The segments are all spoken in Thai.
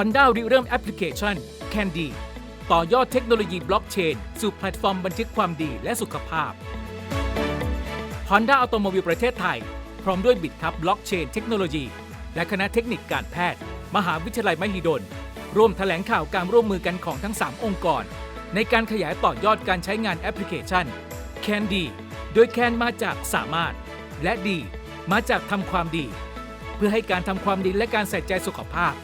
Honda ริเริ่มแอปพลิเคชัน Candy ต่อยอดเทคโนโลยีบล็อกเชน สู่แพลตฟอร์มบันทึกความดีและสุขภาพ Honda Automobile ประเทศไทย พร้อมด้วยบิดครับบล็อกเชนเทคโนโลยี และคณะเทคนิคการแพทย์ มหาวิทยาลัยมหิดล ร่วมแถลงข่าวการร่วมมือกันของทั้ง 3 องค์กร ในการขยายต่อยอดการใช้งานแอปพลิเคชัน Candy โดยแคนมาจากสามารถ และดีมาจากทำความดี เพื่อให้การทำความดีและการใส่ใจสุขภาพ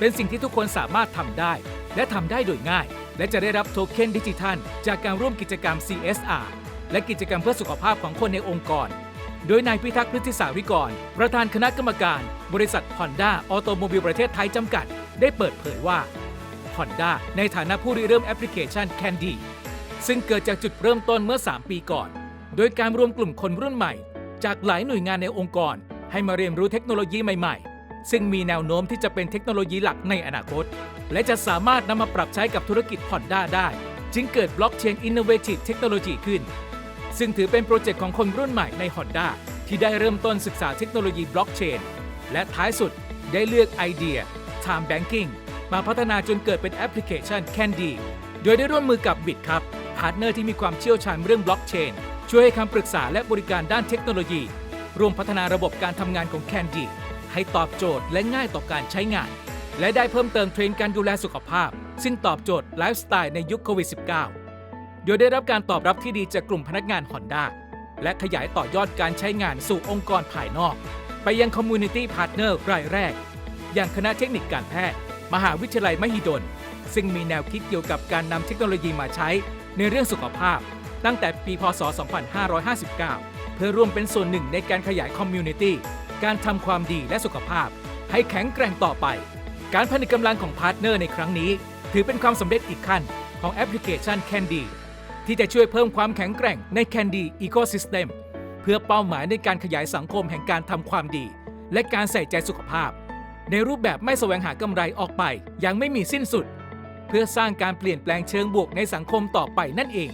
เป็นสิ่งที่ทุกคนสามารถทำได้ และทำได้โดยง่าย และจะได้รับโทเค็นดิจิทัล จากการร่วมกิจกรรม CSR และกิจกรรมเพื่อสุขภาพของคนในองค์กร โดยนายพิทักษ์พฤติสาวิกร ประธานคณะกรรมการ บริษัท Honda ออโตโมบิลประเทศไทยจำกัด ได้เปิดเผยว่า Honda ในฐานะผู้ริเริ่มแอปพลิเคชัน Candy ซึ่งเกิดจากจุดเริ่มต้นเมื่อ 3 ปีก่อน โดยการรวมกลุ่มคนรุ่นใหม่ จากหลายหน่วยงานในองค์กร ให้มาเรียนรู้เทคโนโลยีใหม่ๆ ซึ่งมีแนวโน้มที่จะเป็นเทคโนโลยีหลักในอนาคต และจะสามารถนำมาปรับใช้กับธุรกิจ Honda ได้ จึงเกิด Blockchain Innovative Technology ขึ้น ซึ่งถือเป็นโปรเจกต์ของคนรุ่นใหม่ใน Honda ที่ได้เริ่มต้นศึกษาเทคโนโลยีบล็อกเชนและท้ายสุดได้เลือกไอเดีย Time Banking มาพัฒนาจนเกิดเป็นแอปพลิเคชัน Candy โดยได้ร่วมมือกับ Bit ครับพาร์ทเนอร์ที่มีความเชี่ยวชาญเรื่องบล็อกเชนช่วยให้คำปรึกษาและบริการด้านเทคโนโลยี ร่วมพัฒนาระบบการทำงานของ Candy ให้ตอบโจทย์และง่ายต่อการใช้งาน และได้เพิ่มเติมเทรนด์การดูแลสุขภาพ ซึ่งตอบโจทย์ไลฟ์สไตล์ในยุคโควิด -19 โดยได้รับการตอบรับที่ดีจากกลุ่มพนักงาน Honda และขยายต่อยอดการใช้งานสู่องค์กรภายนอก ไปยังคอมมูนิตี้พาร์ทเนอร์รายแรก อย่างคณะเทคนิคการแพทย์ มหาวิทยาลัยมหิดล ซึ่งมีแนวคิดเกี่ยวกับการนำเทคโนโลยีมาใช้ในเรื่องสุขภาพ ตั้งแต่ปี พศ 2559 เพื่อร่วมเป็นส่วนหนึ่งในการขยายคอมมูนิตี้ การทำความดีและสุขภาพ ให้แข็งแกร่งต่อไป การผนึกกำลังของพาร์ทเนอร์ในครั้งนี้ ถือเป็นความสำเร็จอีกขั้นของแอปพลิเคชัน Candy ที่จะช่วยเพิ่มความแข็งแกร่งใน Candy Ecosystem เพื่อเป้าหมายในการขยายสังคมแห่งการทำความดี และการใส่ใจสุขภาพ ในรูปแบบไม่แสวงหากำไรออกไปย่างไม่มีสิ้นสุด เพื่อสร้างการเปลี่ยนแปลงเชิงบวกในสังคมต่อไปนั่นเอง